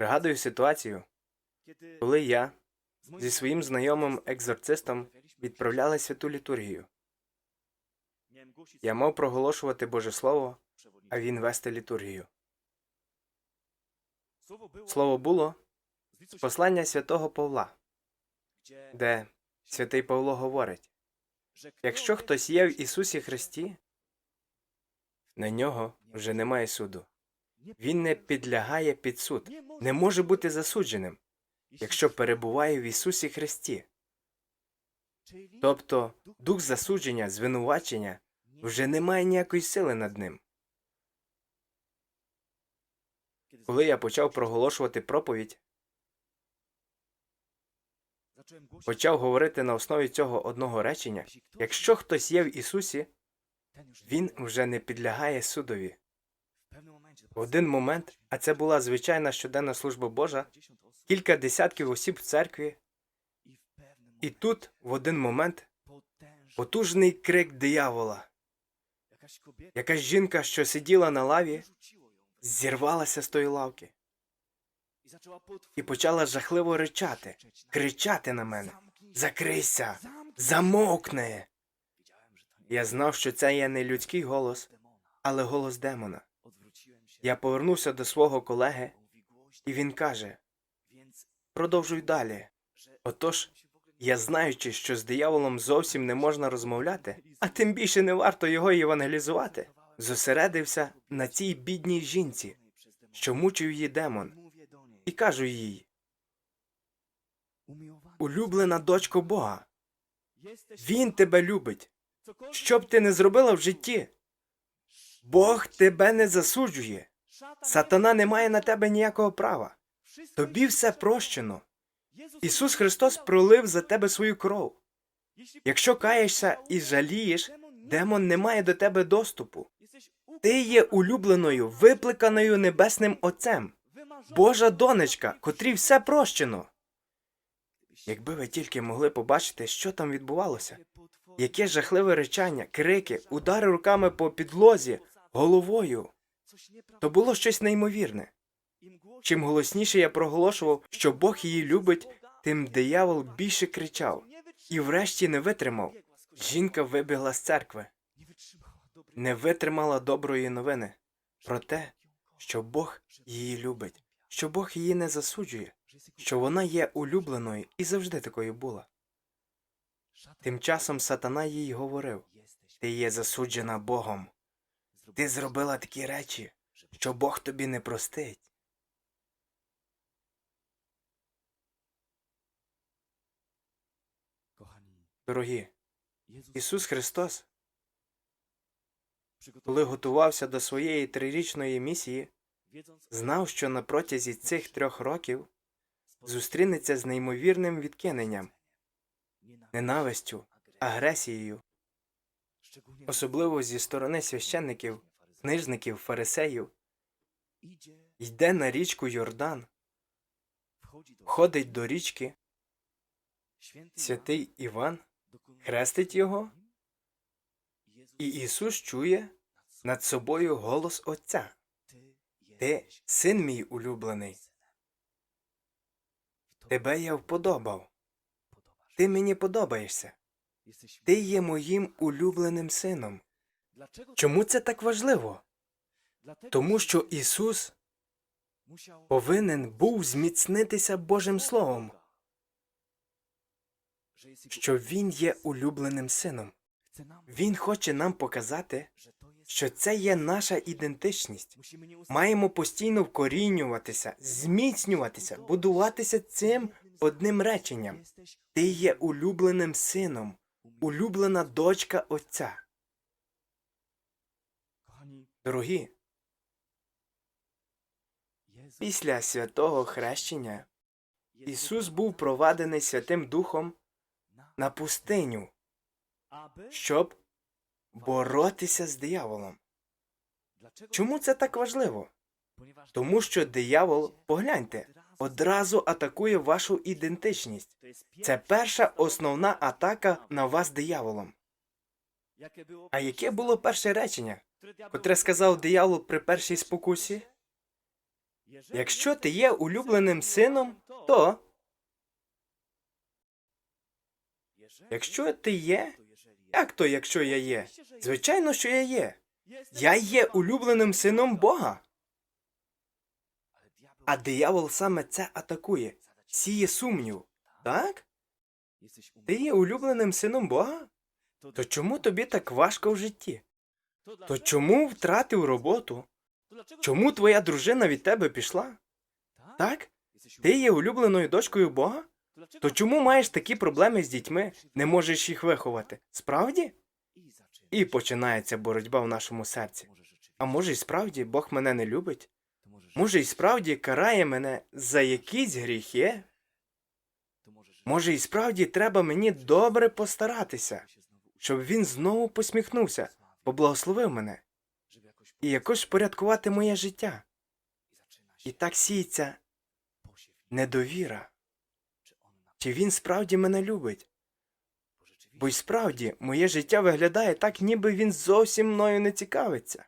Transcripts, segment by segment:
Пригадую ситуацію, коли я зі своїм знайомим екзорцистом відправляли святу літургію. Я мав проголошувати Боже Слово, а він вести літургію. Слово було з послання святого Павла, де святий Павло говорить: якщо хтось є в Ісусі Христі, на нього вже немає суду. Він не підлягає під суд, не може бути засудженим, якщо перебуває в Ісусі Христі. Тобто дух засудження, звинувачення вже не має ніякої сили над ним. Коли я почав проголошувати проповідь, почав говорити на основі цього одного речення: якщо хтось є в Ісусі, він вже не підлягає судові. В один момент, а це була звичайна щоденна служба Божа, кілька десятків осіб в церкві, і тут, в один момент, потужний крик диявола. Якась жінка, що сиділа на лаві, зірвалася з тої лавки і почала жахливо ричати, кричати на мене: Закрийся! Замовкни! Я знав, що це є не людський голос, але голос демона. Я повернувся до свого колеги, і він каже: Продовжуй далі. Отож, я знаючи, що з дияволом зовсім не можна розмовляти, а тим більше не варто його євангелізувати, зосередився на цій бідній жінці, що мучив її демон, і кажу їй: улюблена дочко Бога, він тебе любить. Що б ти не зробила в житті? Бог тебе не засуджує. Сатана не має на тебе ніякого права. Тобі все прощено. Ісус Христос пролив за тебе свою кров. Якщо каєшся і жалієш, демон не має до тебе доступу. Ти є улюбленою, випликаною небесним Отцем, Божа донечка, котрій все прощено. Якби ви тільки могли побачити, що там відбувалося, яке жахливе речання, крики, удари руками по підлозі, головою, то було щось неймовірне. Чим голосніше я проголошував, що Бог її любить, тим диявол більше кричав і врешті не витримав. Жінка вибігла з церкви, не витримала доброї новини. Про те, що Бог її любить, що Бог її не засуджує, що вона є улюбленою і завжди такою була. Тим часом сатана їй говорив Ти є засуджена Богом. Ти зробила такі речі, що Бог тобі не простить. Дорогі, Ісус Христос, коли готувався до своєї трирічної місії, знав, що на протязі цих трьох років зустрінеться з неймовірним відкиненням, ненавистю, агресією, особливо зі сторони священників, книжників, фарисеїв, йде на річку Йордан, ходить до річки, святий Іван хрестить його, і Ісус чує над собою голос Отця. Ти син мій улюблений. Тебе я вподобав. Ти мені подобаєшся. Ти є моїм улюбленим сином. Чому це так важливо? Тому що Ісус повинен був зміцнитися Божим Словом, що Він є улюбленим сином. Він хоче нам показати, що це є наша ідентичність. Маємо постійно вкорінюватися, зміцнюватися, будуватися цим одним реченням. Ти є улюбленим сином, улюблена дочка Отця. Дорогі, після святого хрещення Ісус був провадений Святим Духом на пустиню, щоб боротися з дияволом. Чому це так важливо? Тому що диявол, погляньте, одразу атакує вашу ідентичність. Це перша основна атака на вас дияволом. А яке було перше речення, котре сказав диявол при першій спокусі? Якщо ти є улюбленим сином, то якщо ти є, як то, якщо я є? Звичайно, що я є. Я є улюбленим сином Бога. А диявол саме це атакує, сіє сумнів. Так? Ти є улюбленим сином Бога? То чому тобі так важко в житті? То чому втратив роботу? Чому твоя дружина від тебе пішла? Так? Ти є улюбленою дочкою Бога? То чому маєш такі проблеми з дітьми, не можеш їх виховати? Справді? І починається боротьба в нашому серці. А може, й справді Бог мене не любить? Може, й справді карає мене за якісь гріхи? Може, і справді треба мені добре постаратися, щоб він знову посміхнувся, поблагословив мене і якось впорядкувати моє життя. І так сіється недовіра. Чи він справді мене любить? Бо й справді моє життя виглядає так, ніби він зовсім мною не цікавиться.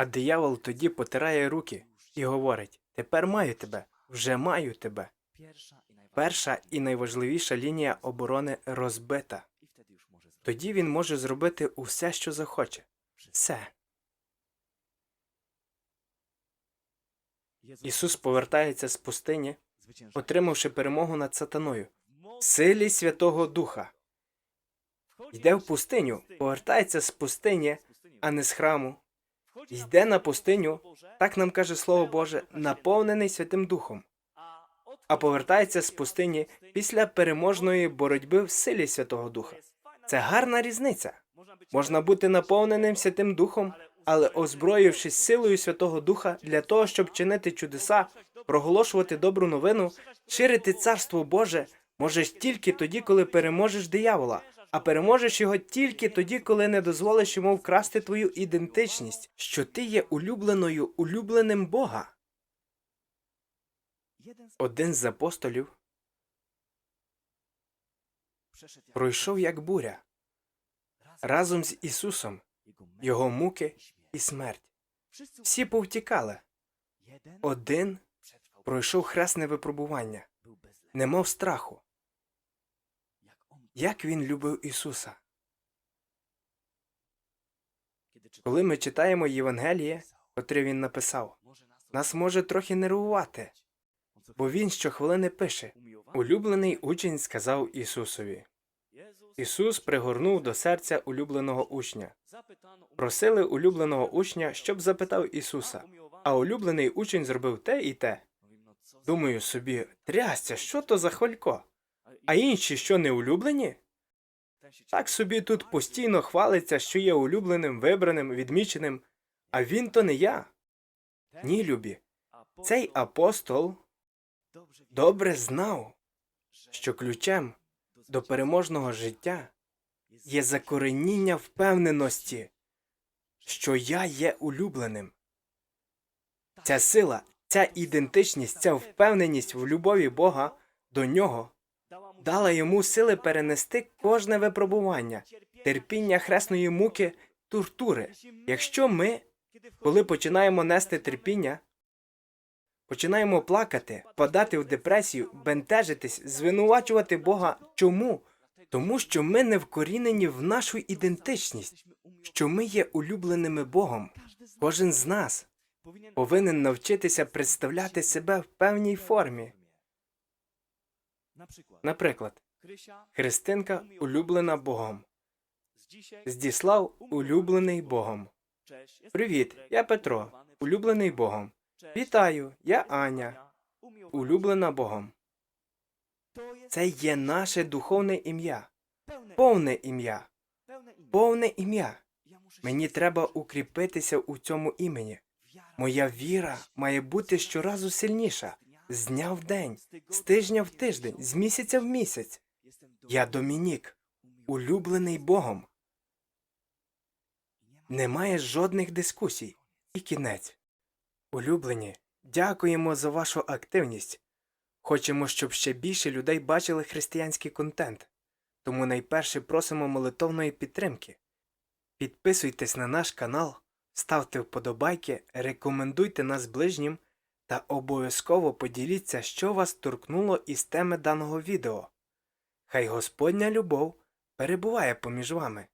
А диявол тоді потирає руки і говорить: Тепер маю тебе, вже маю тебе. Перша і найважливіша лінія оборони розбита. Тоді він може зробити усе, що захоче. Все. Ісус повертається з пустині, отримавши перемогу над сатаною, в силі Святого Духа. Йде в пустиню, повертається з пустині, а не з храму. Йде на пустиню, так нам каже Слово Боже, наповнений Святим Духом, а повертається з пустині після переможної боротьби в силі Святого Духа. Це гарна різниця. Можна бути наповненим Святим Духом, але озброївшись силою Святого Духа для того, щоб чинити чудеса, проголошувати добру новину, ширити царство Боже, можеш тільки тоді, коли переможеш диявола, а переможеш його тільки тоді, коли не дозволиш йому вкрасти твою ідентичність, що ти є улюбленою, улюбленим Бога. Один з апостолів пройшов як буря разом з Ісусом, його муки і смерть. Всі повтікали. Один пройшов хресне випробування, немов страху. Як він любив Ісуса. Коли ми читаємо Євангеліє, котре він написав, нас може трохи нервувати, бо він щохвилини пише Улюблений учень сказав Ісусові. Ісус пригорнув до серця улюбленого учня. Просили улюбленого учня, щоб запитав Ісуса. А улюблений учень зробив те і те. Думаю собі, трясця, що то за хвалько? А інші що не улюблені? Так собі тут постійно хвалиться, що є улюбленим, вибраним, відміченим, а він то не я. Ні, любі. Цей апостол добре знав, що ключем до переможного життя є закореніння впевненості, що я є улюбленим. Ця сила, ця ідентичність, ця впевненість в любові Бога до нього дала йому сили перенести кожне випробування, терпіння хресної муки, тортури. Якщо ми, коли починаємо нести терпіння, починаємо плакати, падати в депресію, бентежитись, звинувачувати Бога. Чому? Тому що ми не вкорінені в нашу ідентичність, що ми є улюбленими Богом. Кожен з нас повинен навчитися представляти себе в певній формі. Наприклад, Христинка улюблена Богом. Здіслав улюблений Богом. Привіт, я Петро, улюблений Богом. Вітаю, я Аня, улюблена Богом. Це є наше духовне ім'я, повне ім'я, повне ім'я. Мені треба укріпитися у цьому імені. Моя віра має бути щоразу сильніша, з дня в день, з тижня в тиждень, з місяця в місяць. Я Домінік, улюблений Богом. Немає жодних дискусій. І кінець. Улюблені, дякуємо за вашу активність. Хочемо, щоб ще більше людей бачили християнський контент. Тому найперше просимо молитовної підтримки. Підписуйтесь на наш канал, ставте вподобайки, рекомендуйте нас ближнім та обов'язково поділіться, що вас торкнуло із теми даного відео. Хай Господня любов перебуває поміж вами.